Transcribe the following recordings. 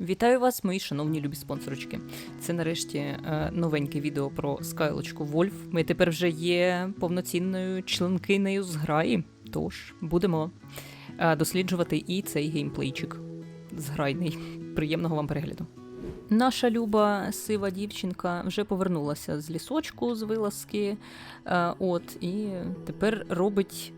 Вітаю вас, мої шановні любі спонсорочки. Це нарешті е, новеньке відео про скайлочку Вольф. Ми тепер вже є повноцінною членкинею зграї. Тож будемо е, досліджувати і цей геймплейчик зграйний. Приємного вам перегляду. Наша люба сива дівчинка вже повернулася з лісочку з вилазки. Е, от, і тепер робить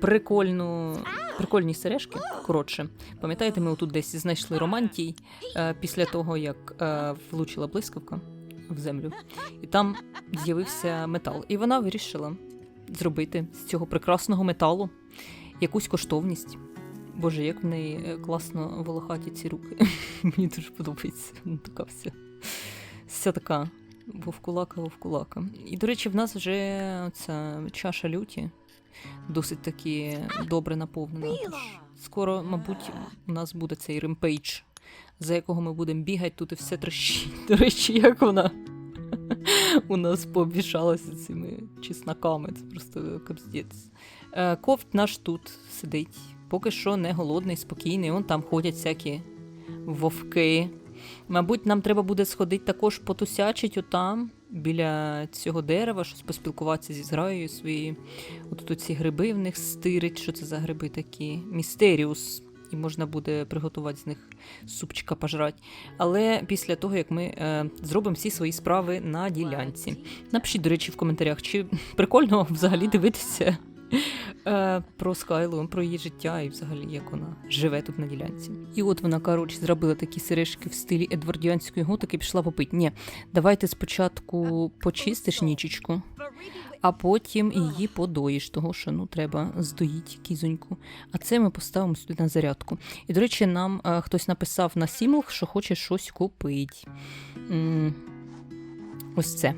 прикольну, прикольні сережки. Коротше, пам'ятаєте, ми тут десь знайшли романтій е, після того, як е, влучила блискавка в землю, і там з'явився метал. І вона вирішила зробити з цього прекрасного металу якусь коштовність. Боже, як в неї е, класно волохаті ці руки. Мені дуже подобається. Ну, Така вся. Вся така вовкулака, вовкулака. І, до речі, в нас вже ця чаша люті досить таки добре наповнена. Тож скоро, мабуть, у нас буде цей ремпейдж, за якого ми будемо бігати тут і все трещить. До речі, як вона у нас пообвішалася цими чесноками. Це просто капздець. Е, Ковт наш тут сидить. Поки що не голодний, спокійний. Он там ходять всякі вовки. Мабуть, нам треба буде сходити також потусячить отам, біля цього дерева, щось поспілкуватися зі зграєю своєю. От тут ці гриби в них стирить. Що це за гриби такі? Містеріус. І можна буде приготувати з них супчика пожрати. Але після того, як ми е, зробимо всі свої справи на ділянці. Напишіть, до речі, в коментарях, чи прикольно взагалі дивитися е, про Скайлу, про її життя і взагалі як вона живе тут на ділянці. І от вона, коротше, зробила такі сережки в стилі едвардіанської готики пішла попити. Ні, давайте спочатку почистиш нічечку, а потім її подоїш, того що ну треба здоїть кізоньку. А це ми поставимо сюди на зарядку. І, до речі, нам е, хтось написав на Сімлх, що хоче щось купити. М, Ось це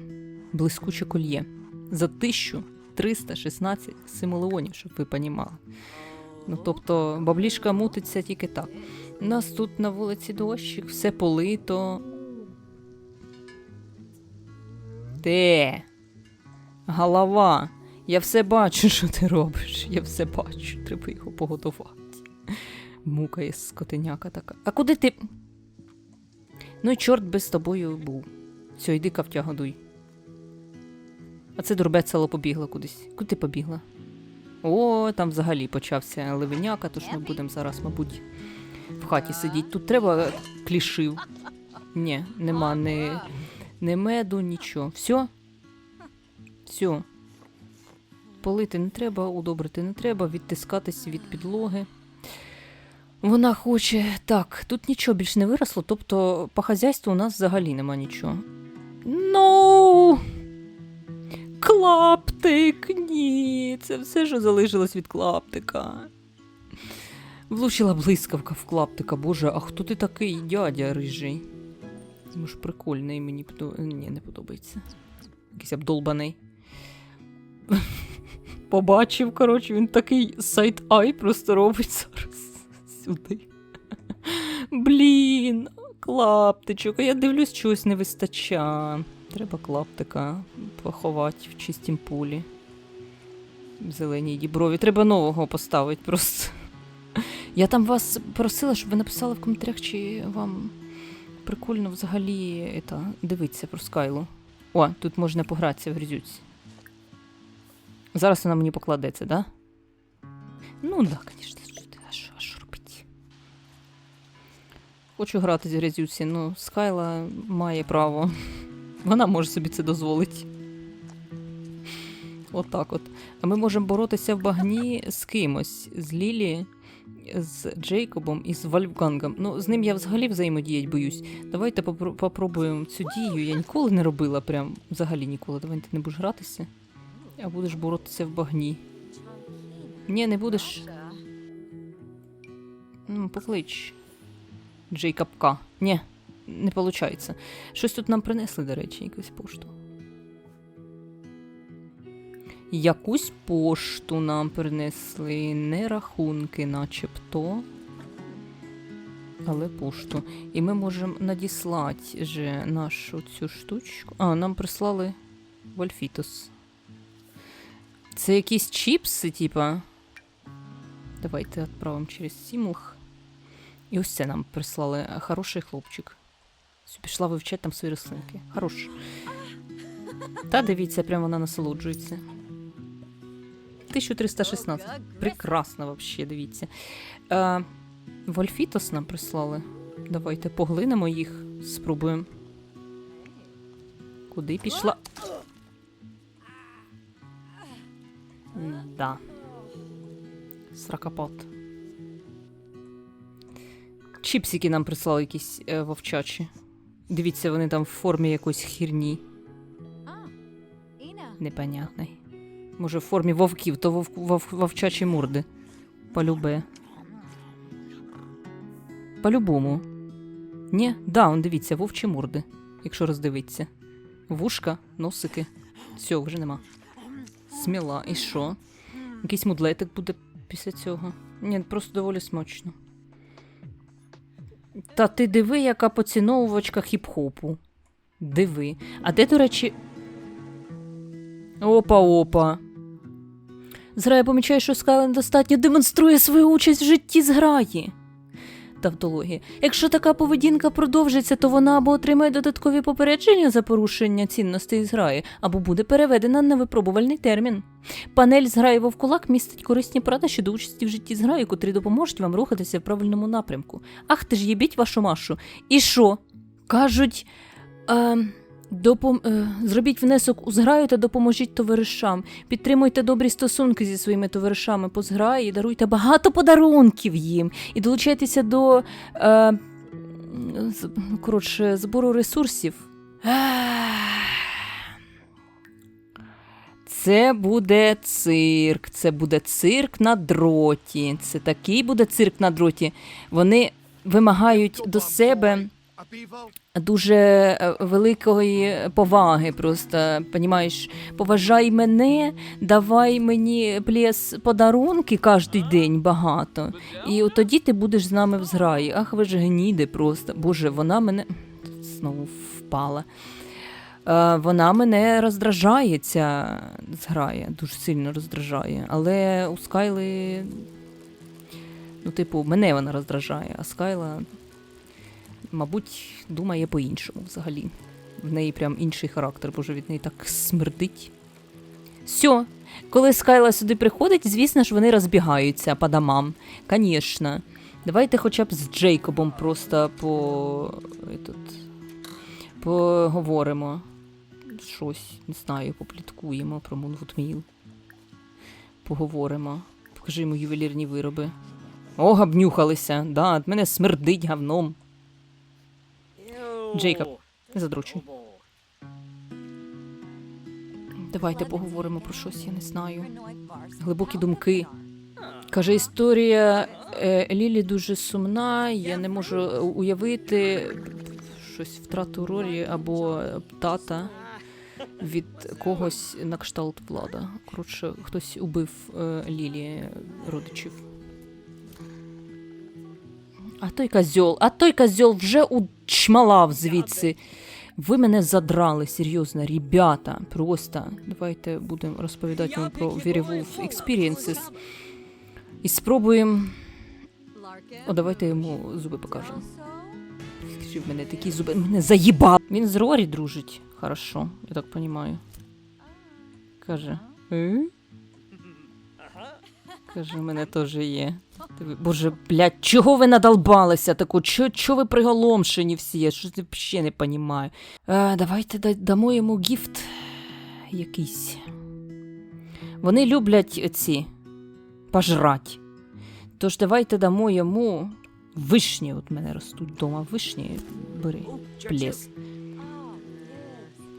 блискуче кольє. За 1316 симолеонів, щоб ви понімали. Ну, тобто, баблішка мутиться тільки так. У нас тут на вулиці дощик, все полито. Де? Голова. Я все бачу, що ти робиш. Я все бачу. Треба його погодувати. Мукає скотиняка така. А куди ти? Ну, чорт би з тобою був. Все, йди кавтя годуй. А це дурбецело побігла кудись. Куди побігла? О, там взагалі почався ливеняка, тож ми будемо зараз, мабуть, в хаті сидіти. Тут треба клішив. Ні, нема ні, ні меду, нічого. Все? Все. Полити не треба, удобрити не треба, відтискатись від підлоги. Вона хоче. Так, тут нічого більш не виросло, тобто по хазяйству у нас взагалі нема нічого. Ну. Клаптик, ні, це все, що залишилось від клаптика. Влучила блискавка в клаптика, боже, а хто ти такий, дядя рижий? Може, прикольний, мені. Ні, не подобається. Якийсь обдолбаний. Побачив, коротше, він такий сайт-ай просто робить зараз сюди. Блін, клаптичок, а я дивлюсь, чогось не вистачає. Треба клаптика поховати в чистім полі. В зеленій діброві. Треба нового поставити просто. Я там вас просила, щоб ви написали в коментарях, чи вам прикольно взагалі это, дивитися про Скайлу. О, тут можна погратися в грязюці. Зараз вона мені покладеться, да? Ну, да, звісно. А що, а? Хочу грати з грязюці, ну, Скайла має право. Вона може собі це дозволити. Отак от. А ми можемо боротися в багні з кимось, з Лілі, з Джейкобом і з Вольфгангом. Ну, з ним я взагалі взаємодіяти боюсь. Давайте попро- попробуємо цю дію. Я ніколи не робила, прям взагалі ніколи. Давай ти не будеш гратися, а будеш боротися в багні. Ні, не будеш. Ну, поклич. Джейкобка. Ні, не виходить. Щось тут нам принесли, до речі, якусь пошту. Якусь пошту нам принесли, не рахунки, начебто. Але пошту. І ми можемо надіслати же нашу цю штучку. А, нам прислали Вольфітус. Це якісь чіпси, типа. Давайте відправимо через Сімлх. І ось це нам прислали. Хороший хлопчик. Пішла вивчати там свої рослинки. Хорош. Та дивіться, прямо вона насолоджується. 1316. Прекрасно вообще, дивіться. Е, Вольфітос нам прислали. Давайте поглинемо їх, спробуємо. Куди пішла? Да. Сракопот. Чіпсики нам прислали якісь е, вовчачі. Дивіться, вони там в формі якоїсь хірні. Непонятний. Може, в формі вовків, то вовк, вов, вовчачі морди. Полюбе. По-любому. Ні, да, он дивіться, вовчі морди, якщо роздивитися. Вушка, носики. Все, вже нема. Сміла. І що? Якийсь мудлетик буде після цього. Ні, просто доволі смачно. Та ти диви, яка поціновувачка хіп-хопу. Диви. А де, до речі. Опа-опа. Зграя помічає, що Скайлен достатньо демонструє свою участь в житті зграї. Тавтологія. Якщо така поведінка продовжиться, то вона або отримає додаткові попередження за порушення цінностей зграї, або буде переведена на випробувальний термін. Панель зграї Вовкулак містить корисні поради щодо участі в житті зграї, котрі допоможуть вам рухатися в правильному напрямку. Ах ти ж їбіть вашу машу. І що? Кажуть. Е, допом... е, зробіть внесок у зграю та допоможіть товаришам. Підтримуйте добрі стосунки зі своїми товаришами по зграї, даруйте багато подарунків їм і долучайтеся до е, коротше, збору ресурсів. Це буде цирк. Це буде цирк на дроті. Це такий буде цирк на дроті. Вони вимагають до себе дуже е, великої поваги. Просто понімаєш, поважай мене, давай мені плес подарунки кожен день багато. І от тоді ти будеш з нами в зграї. Ах, ви ж гніди просто. Боже, вона мене знову впала. Е, Вона мене роздражає, ця зграя, дуже сильно роздражає. Але у Скайли, ну, типу, мене вона роздражає, а Скайла, мабуть, думає по-іншому взагалі. В неї прям інший характер, боже, від неї так смердить. Все. Коли Скайла сюди приходить, звісно ж, вони розбігаються по домам. Звісно. Давайте хоча б з Джейкобом просто по. Этот, поговоримо. Щось, не знаю, попліткуємо про Moonwood Поговоримо. Покажи йому ювелірні вироби. О, обнюхалися, да, від мене смердить говном. Джейкоб, не задручуй. Давайте поговоримо про щось, я не знаю. Глибокі думки. Каже, історія е, Лілі дуже сумна, я не можу е, уявити щось втрату ролі або тата від когось на кшталт влада. Коротше, хтось убив е, Лілі родичів. А той козьол, а той козьол вже учмалав звідси. Ви мене задрали, серйозно, ребята. Просто давайте будемо розповідати вам про Werewolf Experiences. І спробуємо. О, давайте йому зуби покажемо. В мене такі зуби. Мене заїбав. Він з Рорі дружить. Хорошо, я так розумію. Каже. Каже, у мене теж є. Боже, блядь, чого ви надолбалися таку? Чо, чо ви приголомшені всі? Я щось взагалі не розумію. Е, давайте дамо йому гіфт якийсь. Вони люблять ці пожрать. Тож давайте дамо йому вишні. От мене ростуть вдома вишні. Бери, плес.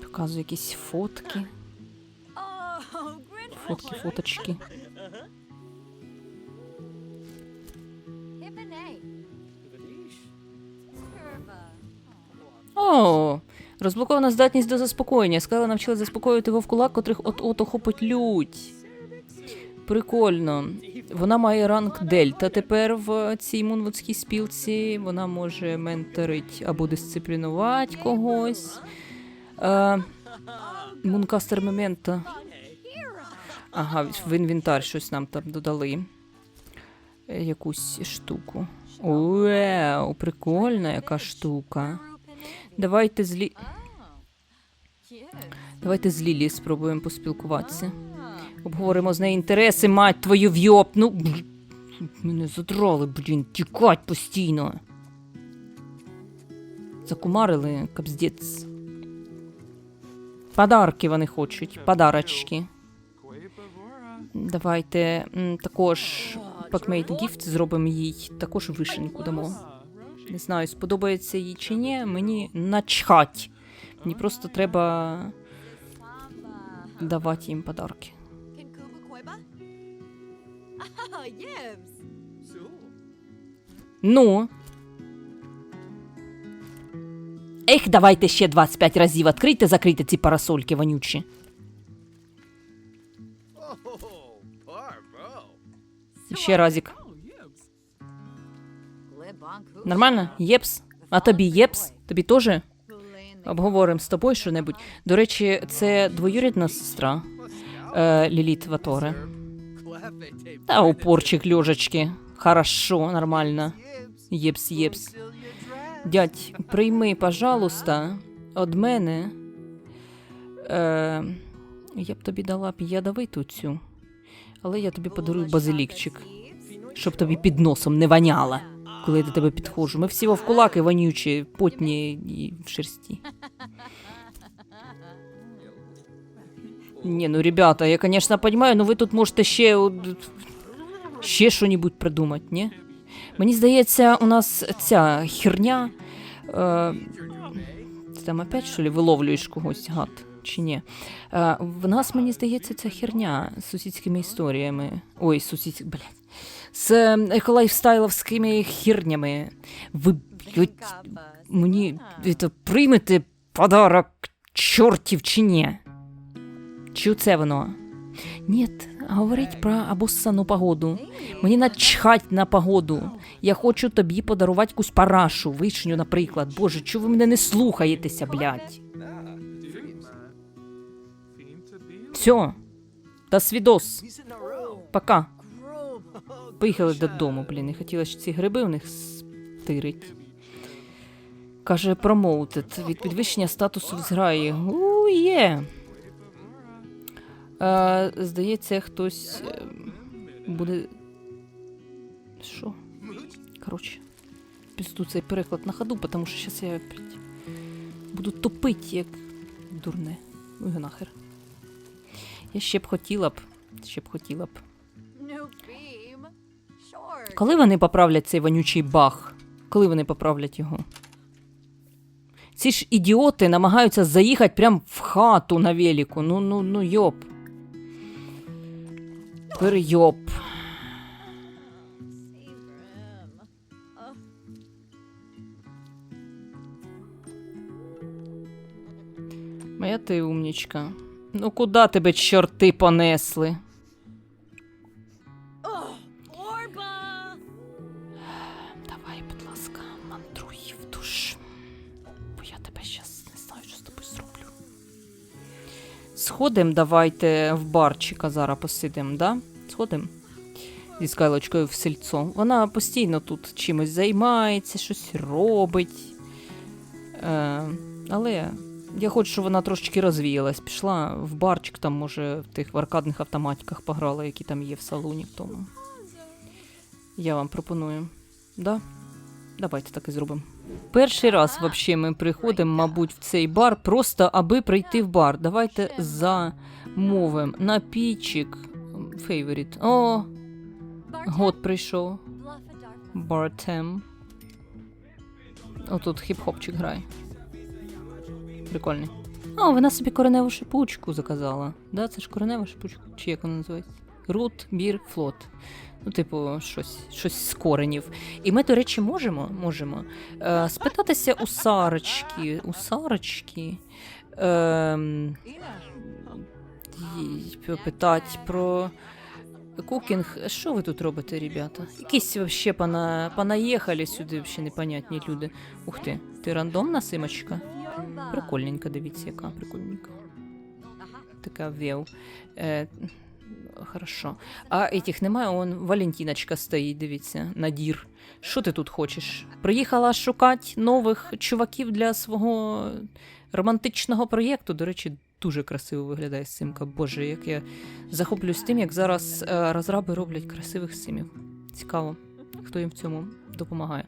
Показую якісь фотки. Фотки, фоточки. О, розблокована здатність до заспокоєння. Скайла навчила заспокоювати вовкулак, котрих от-от охопить лють. Прикольно. Вона має ранг Дельта. Тепер в цій мунвудській спілці вона може менторить або дисциплінувати когось. Е, Мункастер Мемента. Ага, в інвентар щось нам там додали. Е, Якусь штуку. Уеу, прикольна яка штука. Давайте з Лі... Давайте з Лілі спробуємо поспілкуватися. Обговоримо з нею інтереси, мать твою вйоп. Ну, мене задрали, блін, тікать постійно. Закумарили, капздець. Подарки вони хочуть, подарочки. Давайте також Packmate Gift зробимо їй, також вишеньку дамо. Не знаю, сподобається їй чи ні, мені начхать. Мені просто треба давати їм подарки. Ну. Ех, давайте ще 25 разів відкрийте, закрийте ці парасольки вонючі. Ще разик. Нормально? Єпс? А тобі єпс? Тобі теж? Обговоримо з тобою що-небудь. До речі, це двоюрідна сестра е, Ліліт Ваторе. Та упорчик льожечки. Хорошо, нормально. Єпс, єпс. Дядь, прийми, пожалуйста, од мене. Е, я б тобі дала б ядовиту цю. Але я тобі подарую базилікчик, щоб тобі під носом не воняло, коли я до тебе підходжу. Ми всі вовкулаки вонючі, потні і в шерсті. Ні, ну ребята, я, конечно, понимаю, но ви тут можете ще, ще що-небудь придумати, ні? Мені здається, у нас ця херня. Е, ти там опять, що ли, виловлюєш когось, гад, чи ні? Е, в нас, мені здається, ця херня з сусідськими історіями. Ой, сусід, блядь. З еколайфстайловськими хернями. Ви, блядь, мені це, приймете подарок чортів чи ні? Чи це воно? Ні, говорить про обоссану погоду. Мені начхать на погоду. Я хочу тобі подарувати якусь парашу, вишню, наприклад. Боже, чого ви мене не слухаєтеся, блядь? Все. До свідос. Пока. Поїхали додому, блін. Хотіла ж ці гриби у них стирить. Каже, промоутед. Від підвищення статусу в зграї. У, є. Е, здається, хтось е, буде. Що? Коротше, пізду цей переклад на ходу, тому що зараз я опять буду топити, як дурне. Ну нахер. Я ще б хотіла б. Ще б хотіла б. Коли вони поправлять цей вонючий баг? Коли вони поправлять його? Ці ж ідіоти намагаються заїхати прямо в хату на велику. Ну, ну, ну, йоп. Перйоп. Моя ти умнічка. Ну куди тебе чорти понесли? Сходим, давайте в барчика зараз посидим, да? Сходим? Зі скайлочкою в сельцо. Вона постійно тут чимось займається, щось робить. Е, але я хочу, щоб вона трошечки розвіялась. Пішла в барчик, там, може, в тих аркадних автоматиках пограла, які там є в салоні в тому. Я вам пропоную. Да? Давайте так і зробимо. Перший раз вообще ми приходимо, мабуть, в цей бар, просто аби прийти в бар. Давайте замовимо напійчик. Фейворіт. О, год прийшов. Бартем. Отут хіп-хопчик грає. Прикольний. О, вона собі кореневу шипучку заказала. Да, це ж коренева шипучка. Чи як вона називається? Рут, бір, флот. Ну, типу, щось, щось з коренів. І ми, до речі, можемо, можемо е, спитатися у Сарочки. У Сарочки. Е, питати про кукінг. Що ви тут робите, ребята? Якісь вообще пона, понаїхали сюди, вообще непонятні люди. Ух ти, ти рандомна симочка? Прикольненька, дивіться, яка прикольненька. Така вєв. Е, Хорошо. А этих немає, он Валентиночка стоїть, дивіться, Надір. Що ти тут хочеш? Приїхала шукати нових чуваків для свого романтичного проєкту. До речі, дуже красиво виглядає симка. Боже, як я захоплююсь тим, як зараз е, розраби роблять красивих симів. Цікаво, хто їм в цьому допомагає.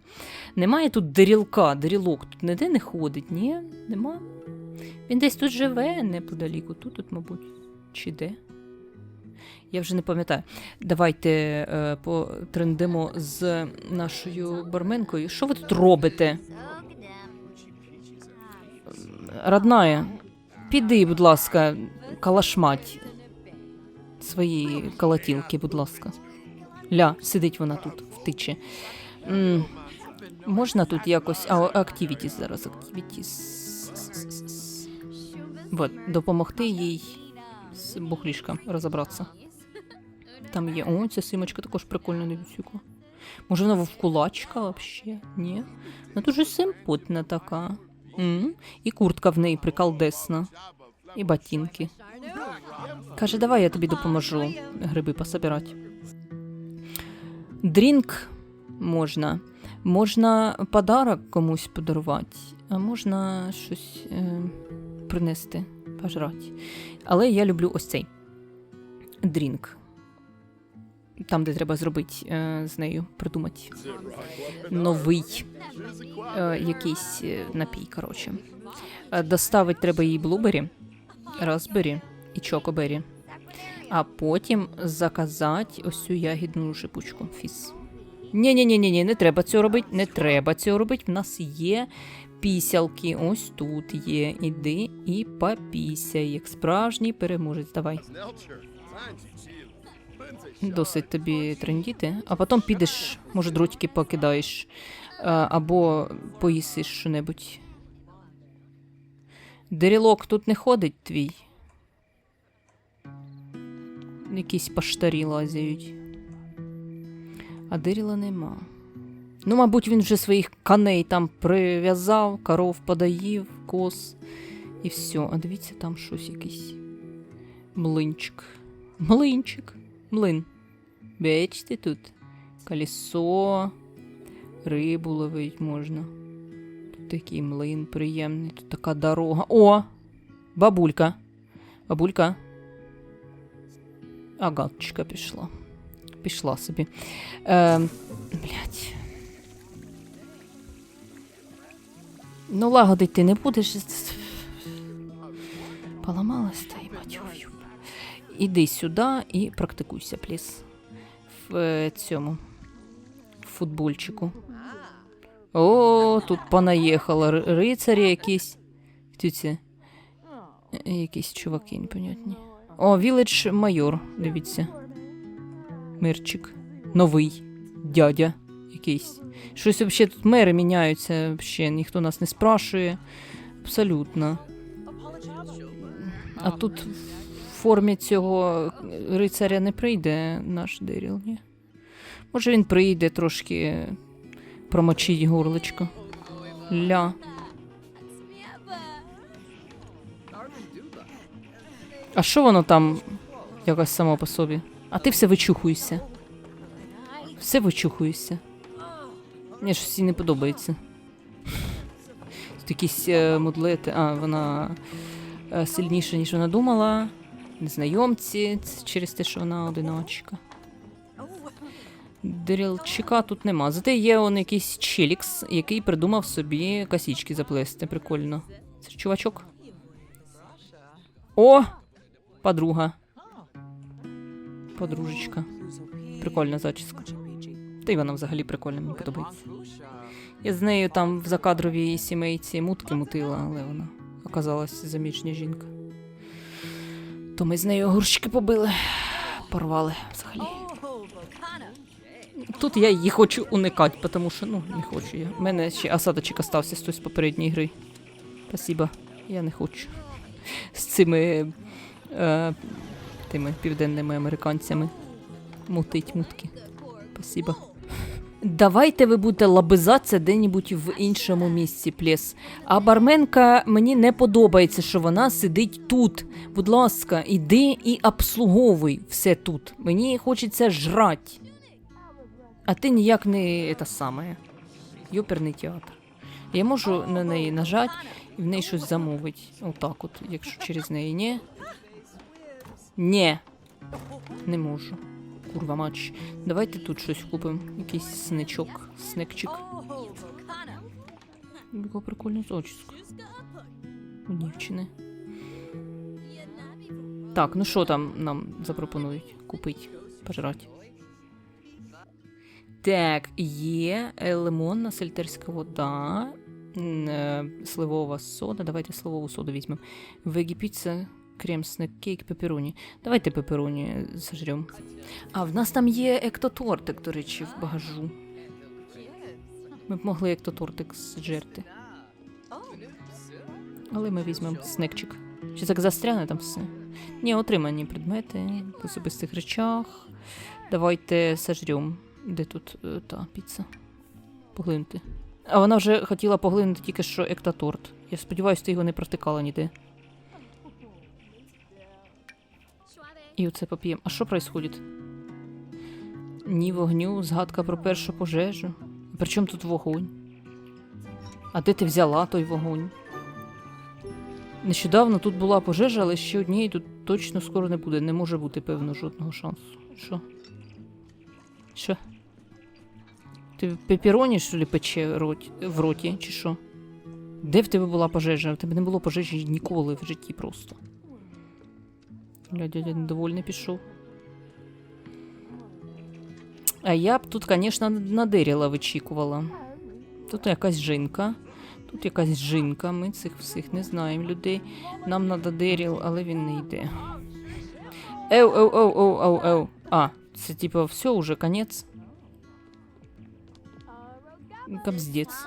Немає тут дерілка, дерілок тут ніде не ходить, ні? Нема. Він десь тут живе неподаліку. Тут, тут, мабуть, чи де? Я вже не пам'ятаю. Давайте е, потрендимо з нашою барменкою. Що ви тут робите? Родная, піди, будь ласка, калашмать свої калатілки, будь ласка. Ля, сидить вона тут, втиче. М, можна тут якось. А, активітіс зараз, активітіс. Вот, допомогти їй з бухлішком розібратися. Там є. О, ця симочка також прикольна дивіться. Може вона вовкулачка вообще? Ні. Вона дуже симпотна така. м І куртка в неї приколдесна. І ботинки. Каже, давай я тобі допоможу гриби пособирати. Дрінк можна. Можна подарок комусь подарувати, а можна щось е, принести, пожрати. Але я люблю ось цей дрінк. Там, де треба зробити е, з нею, придумати новий е, якийсь е, напій, коротше. Доставити треба їй блубері, розбері і чокобері. А потім заказати ось цю ягідну шипучку фіс. ні ні ні ні ні не треба цього робити, не треба цього робити. В нас є пісялки, ось тут є. Іди і попісяй, як справжній переможець. Давай. Досить тобі трендіти, а потім підеш, може, дротики покидаєш, або поїсиш що-небудь. Дерілок тут не ходить твій. Якісь паштарі лазяють. А диріла нема. Ну, мабуть, він вже своїх коней там прив'язав, коров подаїв, коз і все. А дивіться, там щось якийсь. Млинчик. Млинчик. Млин. Бачите тут? Колесо. Рибу ловить можна. Тут такий млин приємний, тут така дорога. О! Бабулька. Бабулька. Агаточка пішла. Пішла собі. Е, блять. Ну, лагодить ти не будеш. Поламалась та й матюю. Іди сюди і практикуйся, пліс. В е, цьому футбольчику. О, тут понаїхало. Р- Рицарі якісь. Тюці. Е, Якісь чуваки непонятні. О, Віледж майор, дивіться. Мирчик. Новий. Дядя якийсь. Щось взагалі тут мери міняються, взагалі ніхто нас не спрашує. Абсолютно. А тут формі цього рицаря не прийде наш Деріл, ні? Може він прийде трошки промочить горлечко. Ля. А що воно там якось само по собі? А ти все вичухуєшся. Все вичухуєшся. Мені ж всі не подобається. Тут якісь е, мудлети. А, вона е, сильніша, ніж вона думала. Незнайомці через те, що вона одиночка. Дерілчика тут нема. Зате є он якийсь челікс, який придумав собі косічки заплести. Прикольно. Це чувачок. О! Подруга. Подружечка. Прикольна зачіска. Та й вона взагалі прикольна, мені подобається. Я з нею там в закадровій сімейці мутки мутила, але вона оказалась заміжня жінка. То ми з нею огурчики побили, порвали взагалі. Тут я її хочу уникати, тому що ну не хочу я. У мене ще осадочок остався з той з попередньої гри. Спасибо, я не хочу. З цими е, тими південними американцями мутить мутки. Спасибо. Давайте ви будете лабизатися де-небудь в іншому місці, плес. А барменка мені не подобається, що вона сидить тут. Будь ласка, іди і обслуговуй все тут. Мені хочеться жрати. А ти ніяк не те саме. Йоперний театр. Я можу на неї нажати і в неї щось замовити. Отак от, якщо через неї ні. Ні. Не можу. Курва мач. Давайте тут щось купимо. Якийсь сничок. Снекчик. Яка прикольна зачіска. У дівчини. Так, ну що там нам запропонують купити, пожрати? Так, є лимонна сельтерська вода, е, сливова сода. Давайте сливову соду візьмемо. Вегі піца, крем снек кейк, пепероні. Давайте пепероні зажрем. А в нас там є ектотортик, до речі, в багажу. Ми б могли ектотортик зжерти. Але ми візьмемо снекчик. Чи так застряне там все? Ні, отримані предмети в особистих речах. Давайте сожрем. Де тут е, та піца? Поглинути. А вона вже хотіла поглинути тільки що ектоторт. Я сподіваюся, ти його не протикала ніде. І оце поп'ємо. А що відбувається? Ні вогню, згадка про першу пожежу. Причому тут вогонь? А де ти взяла той вогонь? Нещодавно тут була пожежа, але ще однієї тут точно скоро не буде. Не може бути, певно, жодного шансу. Що? Що? Ти пепіроні, що ли, пече в роті, чи що? Де в тебе була пожежа? В тебе не було пожежі ніколи в житті просто. Ля, дядя недовольний пішов. А я б тут, звісно, на Деріла вичікувала. Тут якась жінка. Тут якась жінка. Ми цих всіх не знаємо людей. Нам треба Деріл, але він не йде. Еу, еу, еу, еу, еу, еу. А, це типа все уже конець. Капздець.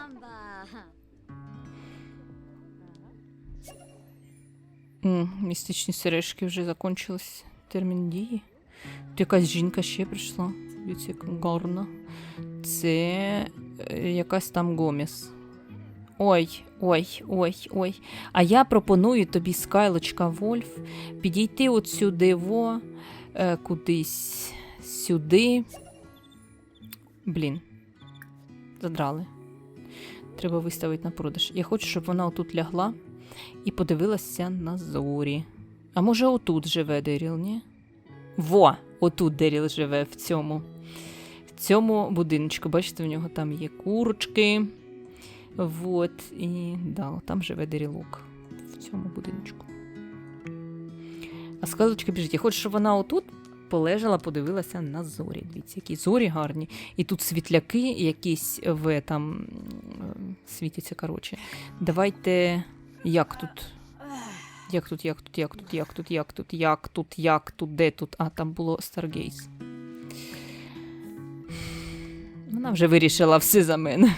М, Містичні сережки вже закончились. Термін дії. Тут якась жінка ще прийшла. Дивіться, як. Це е, якась там Гоміс. Ой, ой, ой, ой. А я пропоную тобі, Скайлочка Вольф, підійти от сюди, во, е, кудись сюди. Блін. Задрали. Треба виставити на продаж. Я хочу, щоб вона отут лягла і подивилася на зорі. А може, отут живе Деріл, ні? Во! Отут Деріл живе в цьому. В цьому будиночку. Бачите, в нього там є курочки. Вот. І да, там живе Дерілок. В цьому будиночку. А сказочка біжить. Я хочу, щоб вона отут полежала, подивилася на зорі. Дивіться, які зорі гарні. І тут світляки якісь в там світяться, коротше. Давайте. Як тут? Як тут, як тут, як тут, як тут, як тут, як тут, як тут, де тут? А, там було Старгейс. Вона вже вирішила все за мене.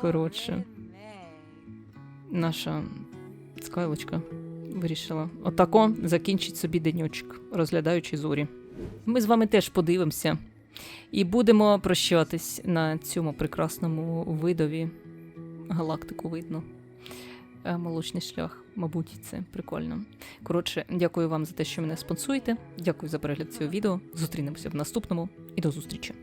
Коротше, наша скайлочка вирішила отако закінчить собі деньочок, розглядаючи зорі. Ми з вами теж подивимося і будемо прощатись на цьому прекрасному видові. Галактику видно. Е, Молочний шлях, мабуть, це прикольно. Коротше, дякую вам за те, що мене спонсуєте. Дякую за перегляд цього відео. Зустрінемося в наступному і до зустрічі.